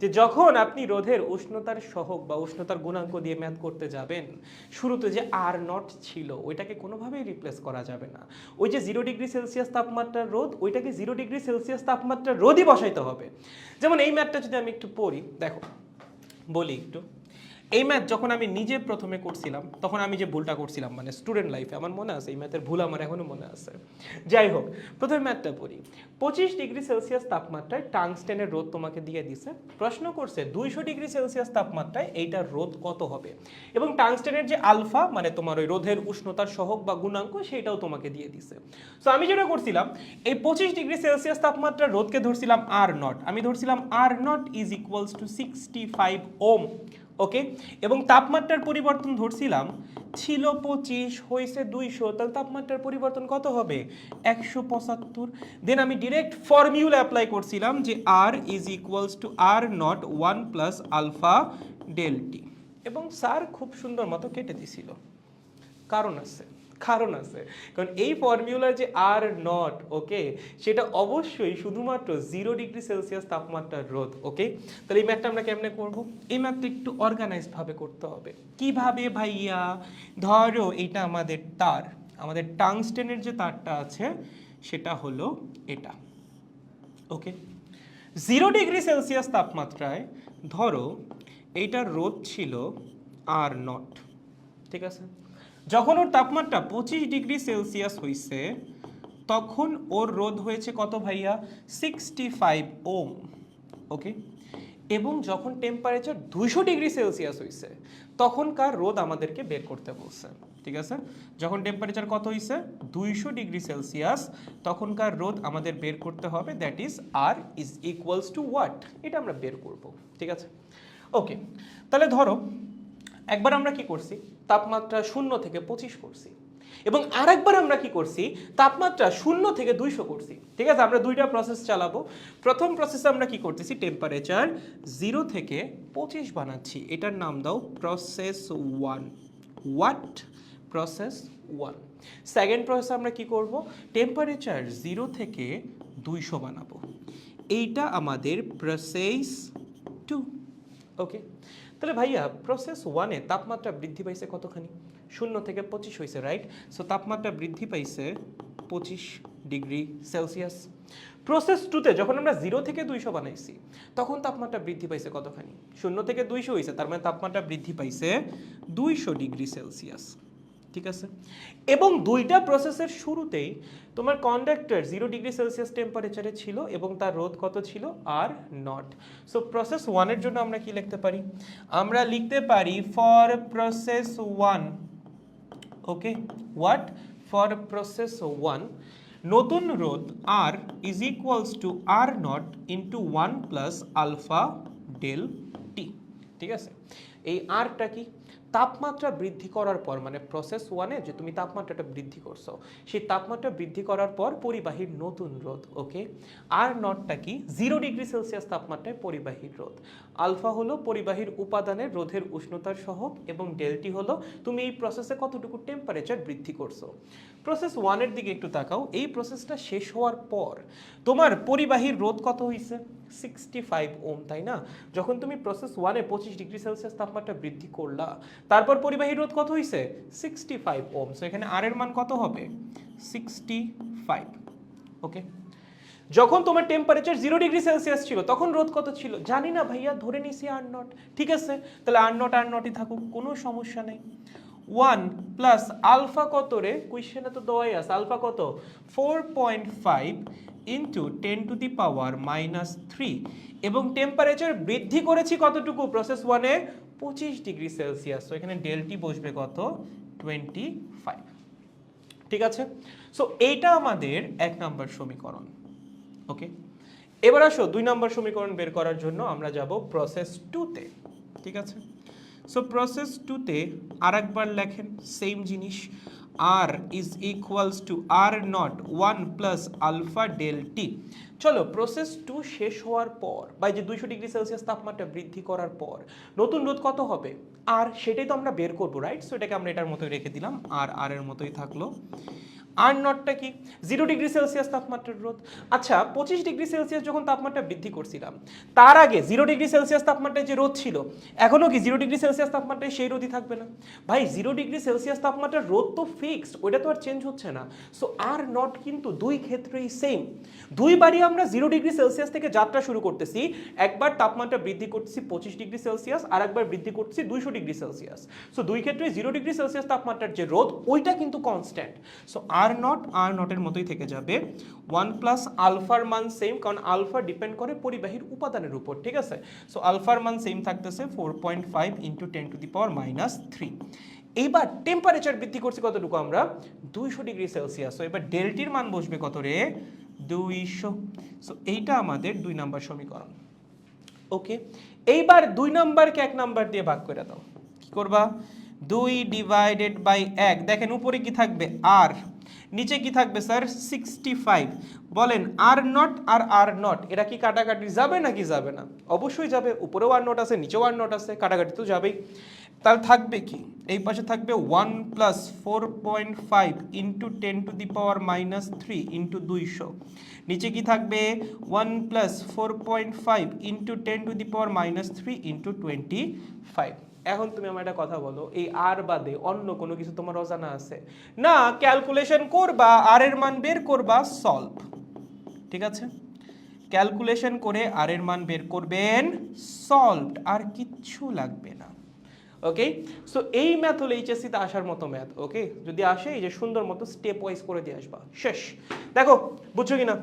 যে যখন আপনি রোধের উষ্ণতার সহক বা উষ্ণতার গুণাঙ্ক দিয়ে ম্যাথ করতে যাবেন, শুরুতে যে আর নট ছিল, ওইটাকে কোনোভাবেই রিপ্লেস করা যাবে না। ওই যে জিরো ডিগ্রি সেলসিয়াস তাপমাত্রার রোধ, ওইটাকে জিরো ডিগ্রি সেলসিয়াস তাপমাত্রার রোদই বসাইতে হবে। যেমন এই ম্যাথটা যদি আমি একটু পড়ি, দেখো, বলি একটু। এই ম্যাথ যখন আমি নিজে প্রথমে করছিলাম, তখন আমি যে ভুলটা করছিলাম মানে স্টুডেন্ট লাইফে আমার মনে আছে, এই ম্যাথের ভুল আমার এখনও মনে আছে। যাই হোক, প্রথমে ম্যাথটা পড়ি। পঁচিশ ডিগ্রি সেলসিয়াস তাপমাত্রায় টাংস্টেনের রোদ তোমাকে দিয়ে দিছে। প্রশ্ন করছে, দুইশো ডিগ্রি সেলসিয়াস তাপমাত্রায় এইটার রোদ কত হবে? এবং টাংস্টেনের যে আলফা মানে তোমার ওই রোধের উষ্ণতার সহগ বা গুণাঙ্ক সেটাও তোমাকে দিয়ে দিছে। সো আমি যেটা করছিলাম, এই পঁচিশ ডিগ্রি সেলসিয়াস তাপমাত্রার রোদকে ধরছিলাম আর নট আমি ধরছিলাম R not is equals to sixty five ohm okay এবং তাপমাত্রার পরিবর্তন ধরছিলাম, ছিল পঁচিশ, হয়েছে দুইশো, তাহলে তাপমাত্রার পরিবর্তন কত হবে? একশো পঁচাত্তর। দেন আমি ডিরেক্ট ফর্মিউলা অ্যাপ্লাই করছিলাম যে R is equals to R not one plus alpha delta এবং স্যার খুব সুন্দর মতো কেটে দিছিল। কারণ আছে। কারণ আছে। কারণ এই ফর্মুলার যে আর নট ওকে সেটা অবশ্যই শুধুমাত্র জিরো ডিগ্রি সেলসিয়াস তাপমাত্রার রোধ ওকে তাহলে এই ম্যাথটা আমরা কেমনে করব? এই ম্যাথটা একটু অর্গানাইজড ভাবে করতে হবে। কীভাবে ভাইয়া? ধরো এটা আমাদের তার, আমাদের টাংস্টেনের যে তারটা আছে, সেটা হলো এটা ওকে জিরো ডিগ্রি সেলসিয়াস তাপমাত্রায় ধরো, এইটার রোদ ছিল আর নট ঠিক আছে? যখন ওর তাপমাত্রা পঁচিশ ডিগ্রি সেলসিয়াস হয়েছে তখন ওর রোদ হয়েছে কত ভাইয়া? সিক্সটি ফাইভ ওম ওকে এবং যখন টেম্পারেচার দুইশো ডিগ্রি সেলসিয়াস হয়েছে তখনকার রোদ আমাদেরকে বের করতে বলছে, ঠিক আছে? যখন টেম্পারেচার কত হয়েছে দুইশো ডিগ্রি সেলসিয়াস, তখনকার রোদ আমাদের বের করতে হবে that is R is equals to what এটা আমরা বের করব, ঠিক আছে? ওকে তাহলে ধরো একবার আমরা কি করছি? তাপমাত্রা শূন্য থেকে পঁচিশ করছি। এবং আরেকবার আমরা কি করছি? তাপমাত্রা শূন্য থেকে দুইশো করছি। ঠিক আছে? আমরা দুইটা প্রসেস চালাবো। প্রথম প্রসেসে আমরা কি করতেছি? টেম্পারেচার জিরো থেকে পঁচিশ বানাচ্ছি। এটার নাম দাও process one what process one second process আমরা কি করব? টেম্পারেচার জিরো থেকে দুইশো বানাবো। এইটা আমাদের প্রসেস টু ওকে তাহলে ভাইয়া প্রসেস ওয়ানে তাপমাত্রা বৃদ্ধি পাইছে কতখানি? শূন্য থেকে পঁচিশ হয়েছে রাইট সো তাপমাত্রা বৃদ্ধি পাইছে পঁচিশ ডিগ্রি সেলসিয়াস। প্রসেস টুতে যখন আমরা জিরো থেকে দুইশো বানাইছি, তখন তাপমাত্রা বৃদ্ধি পাইছে কতখানি? শূন্য থেকে দুইশো হয়েছে তার মানে তাপমাত্রা বৃদ্ধি পাইছে দুইশো ডিগ্রি সেলসিয়াস। ঠিক আছে? এবং দুইটা প্রসেসের শুরুতেই তোমার কন্ডাক্টর জিরো ডিগ্রি সেলসিয়াস টেম্পারেচারে ছিল এবং তার রোধ কত ছিল? আর নট সো প্রসেস ওয়ানের জন্য আমরা কি লিখতে পারি? আমরা লিখতে পারি for process one okay what for process one নতুন রোধ R is equals to R not into one plus alpha del T ঠিক আছে? এই আরটা কি? তাপমাত্রা বৃদ্ধি করার পর মানে প্রসেস ওয়ানে যে তুমি তাপমাত্রাটা বৃদ্ধি করছ, সেই তাপমাত্রা বৃদ্ধি করার পর পরিবাহীর নতুন রোধ ওকে আর নটটা কি? জিরো ডিগ্রি সেলসিয়াস তাপমাত্রায় পরিবাহীর রোধ। আলফা হলো পরিবাহীর উপাদানের রোধের উষ্ণতার সহগ এবং ডেলটি হলো তুমি এই প্রসেসে কতটুকু টেম্পারেচার বৃদ্ধি করছ। প্রসেস ওয়ানের দিকে একটু তাকাও। এই প্রসেসটা শেষ হওয়ার পর তোমার পরিবাহীর রোধ কত হয়েছে সিক্সটি ফাইভ ওম তাই না? যখন তুমি প্রসেস ওয়ানে পঁচিশ ডিগ্রি সেলসিয়াস তাপমাত্রা বৃদ্ধি করলা তারপর পরিবাহী রোধ কত হয়েছে সিক্সটি ফাইভ ওম সো এখানে আর এর মান কত হবে? সিক্সটি ফাইভ ওকে যখন তোমার টেম্পারেচার জিরো ডিগ্রি সেলসিয়াস ছিল, তখন রোদ কত ছিল? জানি না ভাইয়া, ধরে নিছি আর নট ঠিক আছে? তাহলে আর নট আর নটই থাকুক, কোনো সমস্যা নেই। ওয়ান প্লাস আলফা কত রে? কুইশনে তো দেওয়াই আছে। আলফা কত? Four point five into ten to the power minus three এবং টেম্পারেচার বৃদ্ধি করেছি কতটুকু? প্রসেস ওয়ানে পঁচিশ ডিগ্রি সেলসিয়াস তো এখানে ডেলটি বসবে কত? টোয়েন্টি ফাইভ ঠিক আছে? সো এইটা আমাদের এক নম্বর সমীকরণ। ওকে এবার আসো, দুই নম্বর সমীকরণ বের করার জন্য আমরা যাব প্রসেস টুতে ঠিক আছে? সো প্রসেস টুতে আর একবার লেখেন সেম জিনিস। R is equals to R not one plus alpha del T চলো প্রসেস টু শেষ হওয়ার পর বা যে দুইশো ডিগ্রি সেলসিয়াস তাপমাত্রা বৃদ্ধি করার পর, নতুন রোধ কত হবে? আর সেটাই তো আমরা বের করব রাইট সো এটাকে আমরা এটার মতোই রেখে দিলাম আর আর এর মতোই থাকল। আর নটটা কি? জিরো ডিগ্রি সেলসিয়াস তাপমাত্রার রোধ। আচ্ছা পঁচিশ ডিগ্রি সেলসিয়াস যখন তাপমাত্রা বৃদ্ধি করছিলাম, তার আগে জিরো ডিগ্রি সেলসিয়াস তাপমাত্রায় যে রোদ ছিল এখনও কি জিরো ডিগ্রি সেলসিয়াস তাপমাত্রায় সেই রোদই থাকবে না? ভাই, জিরো ডিগ্রি সেলসিয়াস তাপমাত্রার রোদ তো ফিক্সড ওইটা তো আর চেঞ্জ হচ্ছে না। সো আর নট কিন্তু দুই ক্ষেত্রেই সেম দুইবারই আমরা জিরো ডিগ্রি সেলসিয়াস থেকে যাত্রা শুরু করতেছি, একবার তাপমাত্রা বৃদ্ধি করতেছি পঁচিশ ডিগ্রি সেলসিয়াস, আর একবার বৃদ্ধি করতেছি দুইশো ডিগ্রি সেলসিয়াস। সো দুই ক্ষেত্রে জিরো ডিগ্রি সেলসিয়াস তাপমাত্রার যে রোধ, ওইটা কিন্তু constant so R not R নটের মতোই থেকে যাবে। ওয়ান প্লাস আলফার মান সেম কারণ আলফা ডিপেন্ড করে পরিবাহীর উপাদানের উপর, ঠিক আছে? সো আলফার মান সেম থাকতেছে four point five into ten to the power minus three এইবার টেম্পারেচার বৃদ্ধি করছি কতটুকু আমরা? দুইশো ডিগ্রি সেলসিয়াস সো এবার ডেলটির মান বসবে কত রে? দুইশো। সো এইটা আমাদের দুই নাম্বার সমীকরণ। ওকে এইবার দুই নাম্বারকে এক নাম্বার দিয়ে ভাগ করে দাও। কি করবা? দুই ডিভাইডেড বাই এক। দেখেন, উপরে কি থাকবে? আর নিচে কি থাকবে, স্যার? সিক্সটি ফাইভ বলেন, are not R R not এটা কি কাটাকাটি যাবে নাকি যাবে না? অবশ্যই যাবে। উপরেও আর নট আছে, নিচেও আর নট আছে, কাটাকাটি তো যাবেই। তাহলে থাকবে কি? এই পাশে থাকবে one plus four point five into ten to the power minus three into দুইশো। নিচে কি থাকবে? One plus four point five into ten to the power minus three into twenty five. এখন তুমি আমার একটা কথা বলো, এই আর বাদে অন্য কোনো কিছু তোমার অজানা আছে? না, ক্যালকুলেশন করবা, আর এর মান বের করবা, সলভ। ঠিক আছে? ক্যালকুলেশন করে আর এর মান বের করবেন, সলভড, আর কিচ্ছু লাগবে না। ওকে সো এই ম্যাথ হলো এইচএসসিতে আসার মতো ম্যাথ ওকে যদি আসে, এই যে সুন্দর মতো স্টেপ ওয়াইজ করে দিয়ে আসবা। শেষ। দেখো, বুঝছ কি না